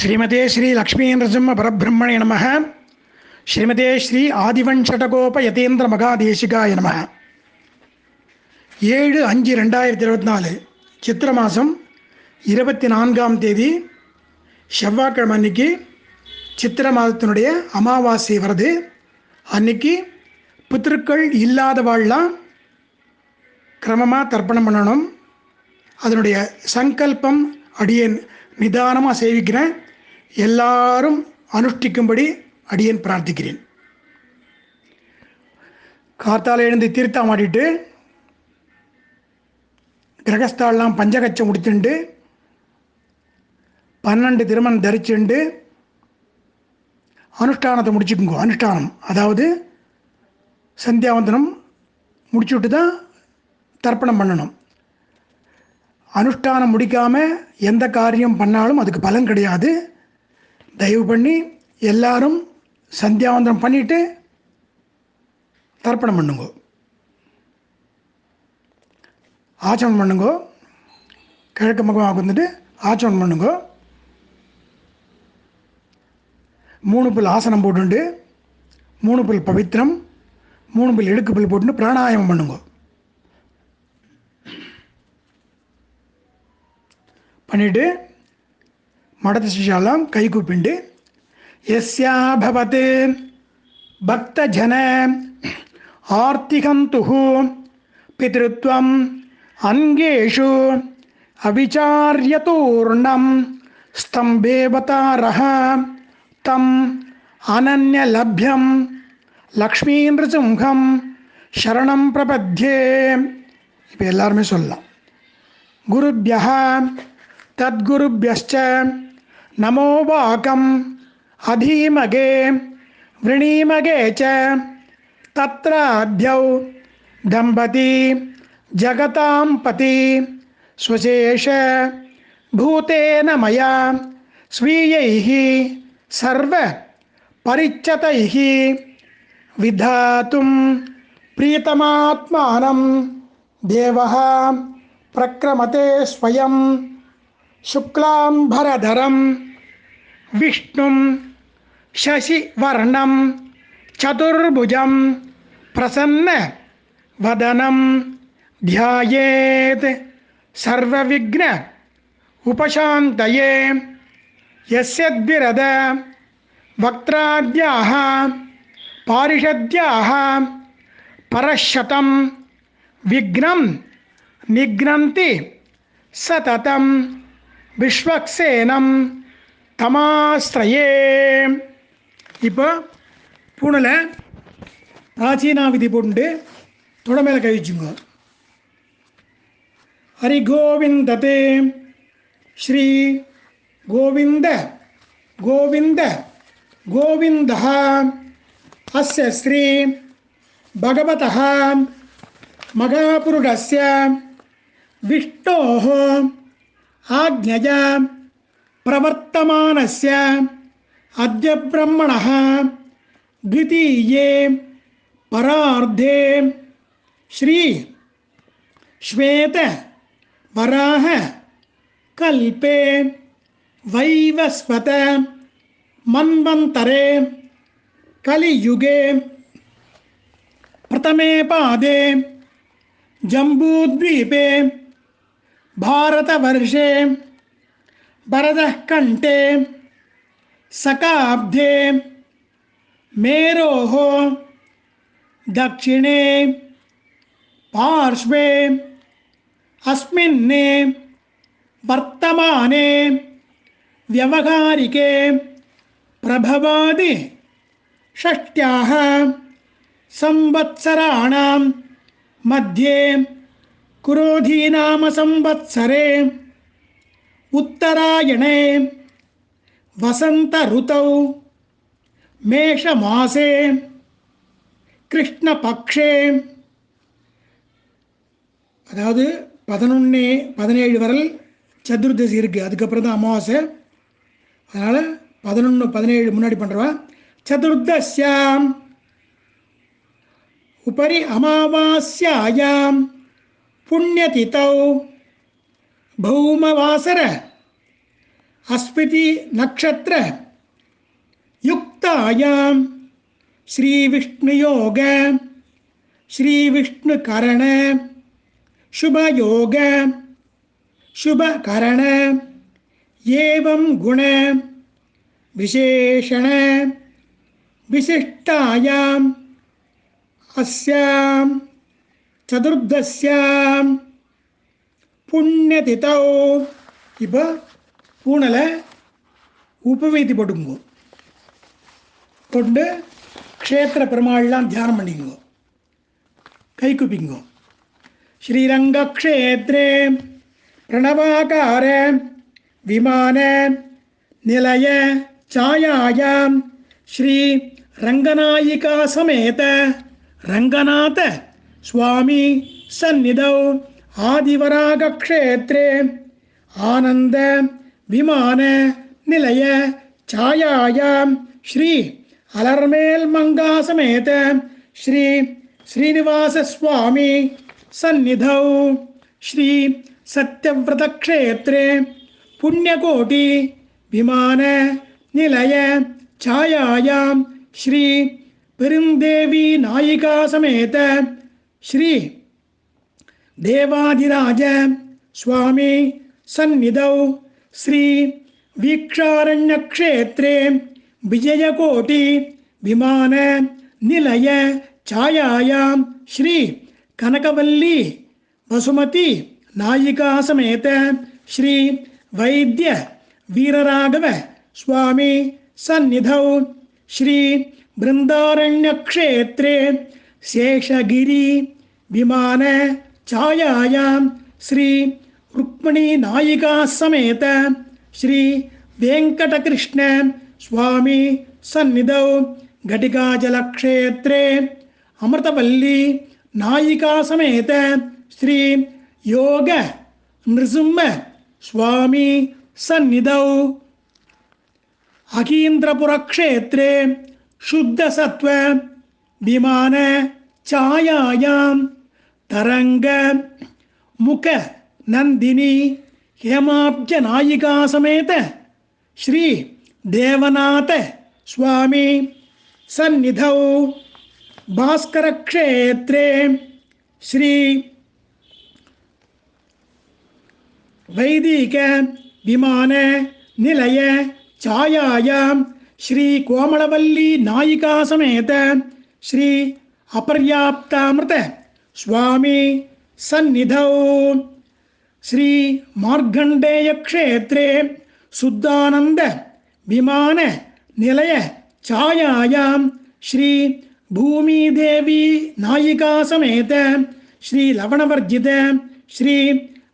ஸ்ரீமதே ஸ்ரீ லக்ஷ்மீ நரசிம்ம பரபிரம்மணே நம ஸ்ரீமதே ஸ்ரீ ஆதிவன்ஷடகோப யதேந்திர மகாதேசிகாய நம ஏழு அஞ்சு ரெண்டாயிரத்தி இருபத்தி நாலு சித்திர மாதம் இருபத்தி நான்காம் தேதி செவ்வாய்க்கிழமை அன்னைக்கு சித்திர மாதத்தினுடைய அமாவாசை வருது அன்னைக்கு பித்திருக்கள் இல்லாதவாள்லாம் கிரமமாக தர்ப்பணம் பண்ணணும். அதனுடைய சங்கல்பம் அடியேன் நிதானமாக சேவிக்கிறேன். எல்லாரும் அனுஷ்டிக்கும்படி அடியேன் பிரார்த்திக்கிறேன். காத்தால் எழுந்து தீர்த்தம் ஆடிட்டு கிரகஸ்தாலெலாம் பஞ்சகச்சம் முடிச்சுண்டு பன்னெண்டு திருமணம் தரிச்சுண்டு அனுஷ்டானத்தை முடிச்சுக்குங்க அனுஷ்டானம். அதாவது சந்தியாவந்தனம் முடிச்சுட்டு தான் தர்ப்பணம் பண்ணணும். அனுஷ்டானம் முடிக்காமல் எந்த காரியம் பண்ணாலும் அதுக்கு பலன் கிடையாது. தயவு பண்ணி எல்லாரும் சந்தியாவந்தனம் பண்ணிட்டு தர்ப்பணம் பண்ணுங்க. ஆச்சமனம் பண்ணுங்க. கிழக்கு முகமாக வந்துட்டு ஆச்சமனம் பண்ணுங்க. மூணு புல் ஆசனம் போட்டுண்டு மூணு புல் பவித்திரம் மூணு புல் இடுக்கு புல் போட்டுன்னு பிராணாயாமம் பண்ணுங்க. பண்ணிட்டு ಮೊಡತಿಶಾಲಾಂ ಕೈಕುಪಿಂಡಿ ಯಸ್ಯಾ ಭವತೆ ಭಕ್ತಜನ ಆರ್ತಿಕಂತು ಪಿತೃತ್ವಂ ಅಂಗೇಶು अविचार्यतूर्णं स्तम्भेवतारः तम् अनन्यलभ्यं लक्ष्मीनृसिंहं शरणं प्रपद्ये। इति एल्लारुमे सोल्लाम्। नमो वाकम्। अधीमगे। वृणीमगे च। तत्राद्यौ दम्पती। जगतां पति। स्वशेष। भूतेन मया। स्वीयैः। सर्वपरिच्यतैः विधातुं प्रीतमात्मानं। देवः प्रक्रमते स्वयं शुक्लाम्भरधरं विष्णुं शशिवर्णं चतुर्भुजं प्रसन्नवदनं ध्यायेत् सर्वविघ्न उपशान्तये यस्य द्विरद वक्त्राद्याः पारिषद्याः परशतं विघ्नं निघ्नन्ति सततं விஸ்வக்சேனம் தமாஸ்திரயே இப்போ பூனில் ராஜீனா விதி போட்டு தொட மேலே கை வச்சுங்க ஹரி கோவிந்ததே ஸ்ரீ கோவிந்த கோவிந்த கோவிந்த அஸ்ய ஸ்ரீ பகவத மகாபுருடஸ்ய விஷ்ணோ आज्ञया प्रवर्तमानस्य अद्य ब्रह्मणः द्वितीये परार्धे श्री श्वेत वराह कल्पे वैवस्वत मन्वन्तरे कलियुगे प्रथमे पादे जम्बूद्वीपे भारतवर्षे भरतः कण्ठे सकाब्धे मेरोः दक्षिणे पार्श्वे अस्मिन् वर्तमाने व्यवहारिके प्रभवादि षष्ट्याः संवत्सराणां मध्ये कुरोधीनाम संवत्सरे उत्तरायणे वसन्तऋतौ मेषमासे கிருஷ்ணபக்ஷே அதாவது பதினொன்று பதினேழு வரல் சதுர்தசி இருக்குது அதுக்கப்புறம் தான் அமாவாசை அதனால் பதினொன்று பதினேழு முன்னாடி பண்ணுறவா சதுர்தசியாம் உபரி அமாவாஸ்யாயாம் पुण्यतिथौ। भौमवासर। अस्फुति नक्षत्र युक्तायां। श्रीविष्णुयोग। श्रीविष्णुकरण। शुभयोग। शुभकरण। एवं गुण। विशेषण। विशिष्टायां अस्याम्। சதுர்தசியாம் புண்ணியதிதோ. இப்போ பூனலை உப்பு வைத்து போட்டுக்குங்க. கொண்டு க்ஷேத்திர பெருமாள்லாம் தியானம் பண்ணிக்குங்க. கை குப்பிங்க ஸ்ரீரங்க க்ஷேத்ரே பிரணவாகார விமான நிலைய சாயாயாம் ஸ்ரீ ரங்கநாயிகா சமேத ரங்கநாத स्वामी सन्निधौ आदिवरागक्षेत्रे आनन्द विमान निलय छायायां श्री अलर्मेल्मङ्गा समेत श्री श्रीनिवासस्वामी सन्निधौ श्री सत्यव्रतक्षेत्रे पुण्यकोटि विमान निलय छायायां श्री பெருந்தேவி நாயிகா சமேத श्री देवाधिराज स्वामी सन्निधौ श्री वीक्षारण्य क्षेत्रे विजयकोटि विमान निलय छायायां श्री कनकवल्ली वसुमती नायिका समेत श्री वैद्य वीरराघव स्वामी सन्निधौ श्री बृंदारण्य क्षेत्रे சேஷகிரி விமான ಛಾಯಾಂ ಶ್ರೀ ರುಕ್ಮಿಣಿ ನಾಯಿಕಾ ಸಮೇತ ಶ್ರೀ ವೆಂಕಟಕೃಷ್ಣ ಸ್ವಾಮಿ ಸನ್ನಿಧೌ ಘಟಿಕಾಜಲಕ್ಷೇತ್ರೇ ಅಮೃತವಲ್ಲಿ ನಾಯಿಕಾ ಸಮೇತ ಶ್ರೀ ಯೋಗ ನೃಸಿಂಹ ಸ್ವಾಮಿ ಸನ್ನಿಧೌ ಅಗೀಂದ್ರಪುರ ಕ್ಷೇತ್ರೇ ಶುದ್ಧ ಸತ್ವ विमान छायायां तरङ्ग मुख नन्दिनी हेमाब्ज नायिका समेत श्री देवनाथ स्वामी सन्निधौ भास्करक्षेत्रे श्री वैदिक विमान निलय छायायां श्री कोमलवल्ली नायिका समेत श्री अपर्याप्तामृत स्वामी सन्निधौ। श्री मार्गण्डेय क्षेत्रे शुद्धानंद विमान निलय छायायां। श्री भूमि नायिका समेत। श्री लवणवर्जित। श्री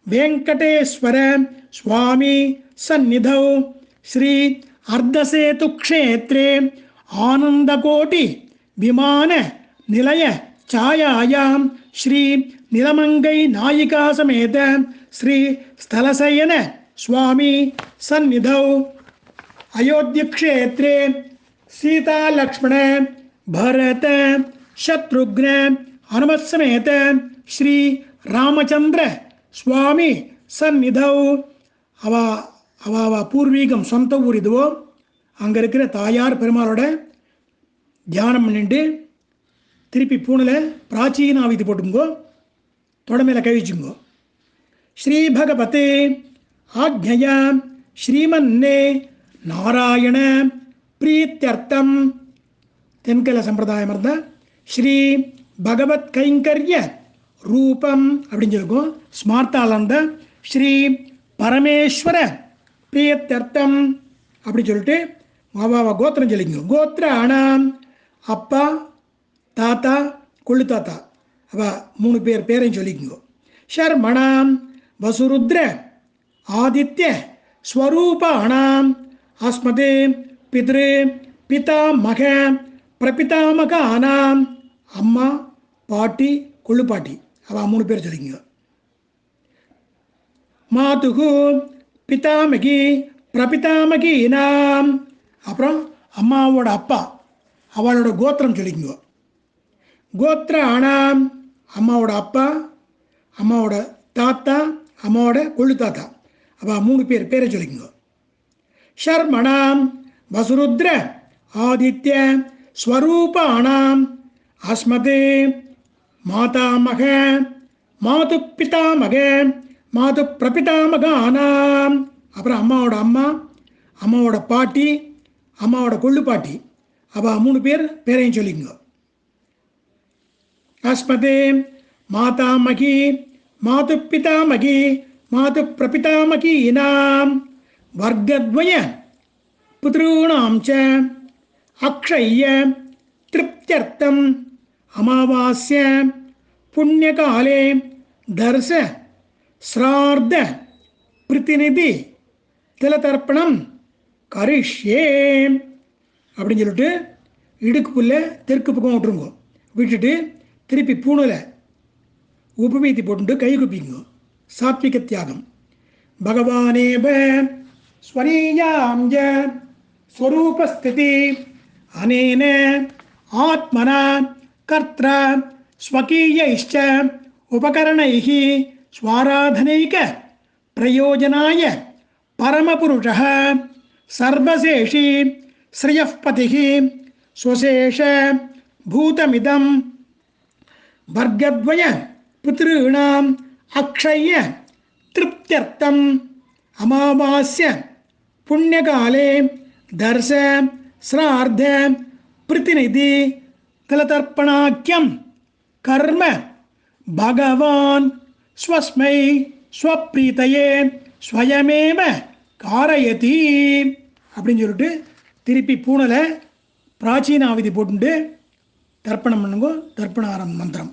वेंकटेश्वर स्वामी सन्निधौ। श्री अर्धसेतु क्षेत्रे आनंदकोटि विमान निलय छायायां श्री निलमंगै नायिका समेत श्री स्थलशयन स्वामी सन्निधौ अयोध्यक्षेत्रे सीता लक्ष्मण भरत शत्रुघ्न हनुमत समेत श्री ராமச்சந்திர சுவாமி சந்நிதௌ அவ அவ அவ பூர்வீகம் சொந்த ஊர் இதுவோ அங்கே இருக்கிற தாயார் பெருமாளோட தியானம் பண்ணிட்டு திருப்பி பூனில் பிராச்சீன ஆவிதி போட்டுங்கோ தொடமையில் கழிச்சுங்கோ ஸ்ரீ பகவதே ஆக்ஞயா ஸ்ரீமன்னே நாராயண பிரீத்தியர்த்தம். தென்கல சம்பிரதாயம் இருந்தால் ஸ்ரீ பகவத் கைங்கரிய ரூபம் அப்படின்னு சொல்லிருக்கோம் ஸ்மார்த்தாலந்த ஸ்ரீ பரமேஸ்வர பிரியத்தர்த்தம் அப்படின்னு சொல்லிட்டு அவ கோத்திரம் சொல்லிங்க கோத்திர ஆனாம் அப்பா தாத்தா கொள்ளு தாத்தா. அவ மூணு பேர் பேரையும் சொல்லிக்கோங்க. ஷர்மணாம் வசுருத்ர ஆதித்ய ஸ்வரூபாணாம். அஸ்மதே பித்ரு பிதாமக பிரபிதாமகானாம். அம்மா பாட்டி கொள்ளு பாட்டி. அவ மூணு பேர் சொல்லிங்க மாதுகு பிதாமகி பிரபிதாமகீனாம். அப்புறம் அம்மாவோட அப்பா. அவளோட கோத்திரம் சொல்லிக்குங்க. கோத்திர ஆனாம் அம்மாவோட அப்பா அம்மாவோட தாத்தா அம்மாவோட கொள்ளு தாத்தா. அப்போ மூணு பேர் பேரை சொல்லிக்குங்க. ஷர்மணாம் வசுருத்ர ஆதித்ய ஸ்வரூப ஆனாம் அஸ்மது மாதாமக மாது பிதாமக மாது பிரபிதாமக ஆனாம். அப்புறம் அம்மாவோட அம்மா அம்மாவோட பாட்டி அம்மாவோட கொள்ளு பாட்டி. அப்போ மூணு பேர் பேரையும் சொல்லிக்கோங்க. அஸ்மதே மாதாமகி மாது பிதாமகி மாது பிரபிதாமகீனாம் வர்க்கத்வய புத்ரூணாம் ச அக்ஷய திருப்தியர்த்தம் அமாவாஸ்ய புண்ணியகாலே தர்ச ஸ்ரார்த பிரதிநிதி திலதர்ப்பணம் கரிஷ்யே. அப்படின்னு சொல்லிட்டு இடுக்கு புல்ல தெற்கு பக்கம் விட்டுருங்க. விட்டுட்டு திருப்பி பூணில் உபமீதி போட்டு கை குப்பிங்க. சாத்விக தியாகம். பகவானேவ ஸ்வரீயாம் ஸ்வரூபஸ்திதி அனேன ஆத்மனா கர்த்த ஸ்வகீயைश्च உபகரணைः ஸ்வாராதனைக பிரயோஜனாய பரமபுருஷः சர்வசேஷி ஸ்ரீயப்பதிः சுசேஷ பூதமிதம் வர்க்கத்வய பித்ருணாம் அக்ஷய திருப்தியர்த்தம் அமாவாஸ்ய புண்ணியகாலே தர்ச ஸ்ரார்த்த பிரதிநிதி திலதர்ப்பணாக்கியம் கர்ம பகவான் ஸ்வஸ்மை ஸ்வப்ரீத்தையே ஸ்வயமேவ காரயதி அப்படின்னு சொல்லிட்டு திருப்பி பூனலை பிராச்சீன ஆவிதி போட்டுட்டு தர்ப்பணம் பண்ணுங்க தர்ப்பணாரம் மந்திரம்.